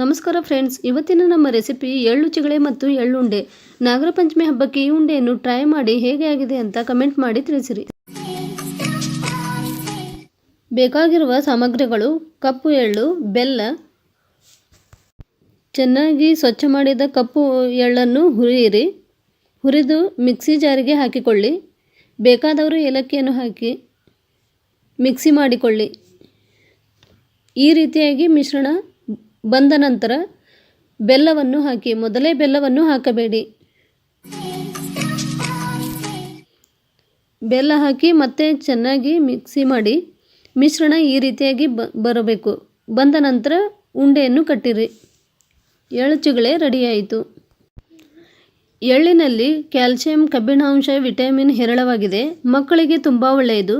ನಮಸ್ಕಾರ ಫ್ರೆಂಡ್ಸ್, ಇವತ್ತಿನ ನಮ್ಮ ರೆಸಿಪಿ ಎಳ್ಳು ಚಿಗಳೆ ಮತ್ತು ಎಳ್ಳುಂಡೆ. ನಾಗರ ಪಂಚಮಿ ಹಬ್ಬಕ್ಕೆ ಈ ಉಂಡೆಯನ್ನು ಟ್ರೈ ಮಾಡಿ ಹೇಗೆ ಆಗಿದೆ ಅಂತ ಕಮೆಂಟ್ ಮಾಡಿ ತಿಳಿಸಿರಿ. ಬೇಕಾಗಿರುವ ಸಾಮಗ್ರಿಗಳು ಕಪ್ಪು ಎಳ್ಳು, ಬೆಲ್ಲ, ಚೆನ್ನಾಗಿ ಸ್ವಚ್ಛ ಮಾಡಿದ ಕಪ್ಪು ಎಳ್ಳನ್ನು ಹುರಿಯಿರಿ. ಹುರಿದು ಮಿಕ್ಸಿ ಜಾರಿಗೆ ಹಾಕಿಕೊಳ್ಳಿ. ಬೇಕಾದವರು ಏಲಕ್ಕಿಯನ್ನು ಹಾಕಿ ಮಿಕ್ಸಿ ಮಾಡಿಕೊಳ್ಳಿ. ಈ ರೀತಿಯಾಗಿ ಮಿಶ್ರಣ ಬಂದ ನಂತರ ಬೆಲ್ಲವನ್ನು ಹಾಕಿ, ಮೊದಲೇ ಬೆಲ್ಲವನ್ನು ಹಾಕಬೇಡಿ. ಬೆಲ್ಲ ಹಾಕಿ ಮತ್ತೆ ಚೆನ್ನಾಗಿ ಮಿಕ್ಸಿ ಮಾಡಿ, ಮಿಶ್ರಣ ಈ ರೀತಿಯಾಗಿ ಬರಬೇಕು. ಬಂದ ನಂತರ ಉಂಡೆಯನ್ನು ಕಟ್ಟಿರಿ. ಎಳ್ಳು ಚಿಗಳೆ ರೆಡಿಯಾಯಿತು. ಎಳ್ಳಿನಲ್ಲಿ ಕ್ಯಾಲ್ಸಿಯಂ, ಕಬ್ಬಿಣಾಂಶ, ವಿಟಮಿನ್ ಹೇರಳವಾಗಿದೆ. ಮಕ್ಕಳಿಗೆ ತುಂಬ ಒಳ್ಳೆಯದು.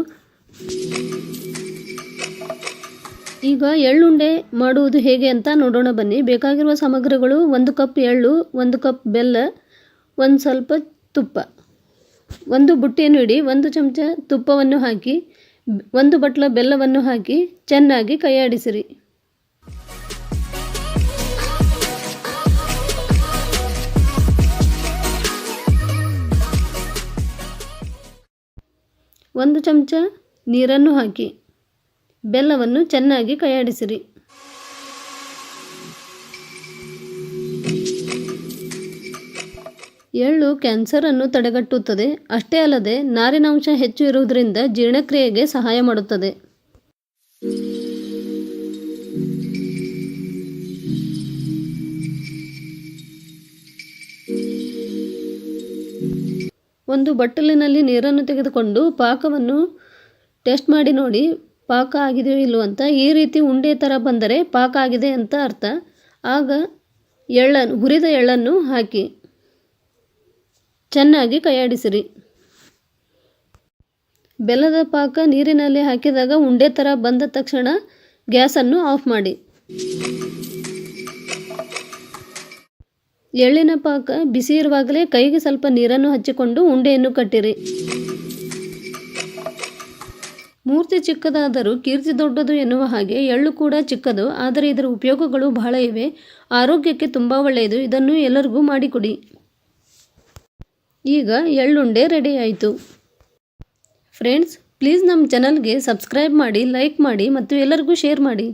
ಈಗ ಎಳ್ಳುಂಡೆ ಮಾಡುವುದು ಹೇಗೆ ಅಂತ ನೋಡೋಣ ಬನ್ನಿ. ಬೇಕಾಗಿರುವ ಸಾಮಗ್ರಿಗಳು ಒಂದು ಕಪ್ ಎಳ್ಳು, ಒಂದು ಕಪ್ ಬೆಲ್ಲ, ಒಂದು ಸ್ವಲ್ಪ ತುಪ್ಪ. ಒಂದು ಬುಟ್ಟಿಯನ್ನು ಇಡಿ, ಒಂದು ಚಮಚ ತುಪ್ಪವನ್ನು ಹಾಕಿ, ಒಂದು ಬಟ್ಲ ಬೆಲ್ಲವನ್ನು ಹಾಕಿ ಚೆನ್ನಾಗಿ ಕೈಯಾಡಿಸಿರಿ. ಒಂದು ಚಮಚ ನೀರನ್ನು ಹಾಕಿ. ಬೆಲ್ಲವನ್ನು ಚೆನ್ನಾಗಿ ಕೈಯಾಡಿಸಿರಿ. ಎಳ್ಳು ಕ್ಯಾನ್ಸರ್ ಅನ್ನು ತಡೆಗಟ್ಟುತ್ತದೆ. ಅಷ್ಟೇ ಅಲ್ಲದೆ ನಾರಿನಾಂಶ ಹೆಚ್ಚು ಇರುವುದರಿಂದ ಜೀರ್ಣಕ್ರಿಯೆಗೆ ಸಹಾಯ ಮಾಡುತ್ತದೆ. ಒಂದು ಬಟ್ಟಲಿನಲ್ಲಿ ನೀರನ್ನು ತೆಗೆದುಕೊಂಡು ಪಾಕವನ್ನು ಟೆಸ್ಟ್ ಮಾಡಿ ನೋಡಿ. ಪಾಕ ಆಗಿದೆಯೋ ಇಲ್ಲೋ ಅಂತ ಈ ರೀತಿ ಉಂಡೆ ಥರ ಬಂದರೆ ಪಾಕ ಆಗಿದೆ ಅಂತ ಅರ್ಥ. ಆಗ ಎಳ್ಳನ್ನು ಹುರಿದ ಎಳ್ಳನ್ನು ಹಾಕಿ. ಚೆನ್ನಾಗಿ ಕೈಯಾಡಿಸಿರಿ. ಬೆಲ್ಲದ ಪಾಕ ನೀರಿನಲ್ಲಿ ಹಾಕಿದಾಗ ಉಂಡೆ ಥರ ಬಂದ ತಕ್ಷಣ ಗ್ಯಾಸನ್ನು ಆಫ್ ಮಾಡಿ. ಎಳ್ಳಿನ ಪಾಕ ಬಿಸಿ ಇರುವಾಗಲೇ ಕೈಗೆ ಸ್ವಲ್ಪ ನೀರನ್ನು ಹಚ್ಚಿಕೊಂಡು ಉಂಡೆಯನ್ನು ಕಟ್ಟಿರಿ. ಮೂರ್ತಿ ಚಿಕ್ಕದಾದರೂ ಕೀರ್ತಿ ದೊಡ್ಡದು ಎನ್ನುವ ಹಾಗೆ ಎಳ್ಳು ಕೂಡ ಚಿಕ್ಕದು, ಆದರೆ ಇದರ ಉಪಯೋಗಗಳು ಬಹಳ ಇವೆ. ಆರೋಗ್ಯಕ್ಕೆ ತುಂಬ ಒಳ್ಳೆಯದು. ಇದನ್ನು ಎಲ್ಲರಿಗೂ ಮಾಡಿಕೊಡಿ. ಈಗ ಎಳ್ಳುಂಡೆ ರೆಡಿ ಆಯಿತು. ಫ್ರೆಂಡ್ಸ್ ಪ್ಲೀಸ್ ನಮ್ಮ ಚಾನಲ್ಗೆ ಸಬ್ಸ್ಕ್ರೈಬ್ ಮಾಡಿ ಲೈಕ್ ಮಾಡಿ ಮತ್ತು ಎಲ್ಲರಿಗೂ ಶೇರ್ ಮಾಡಿ.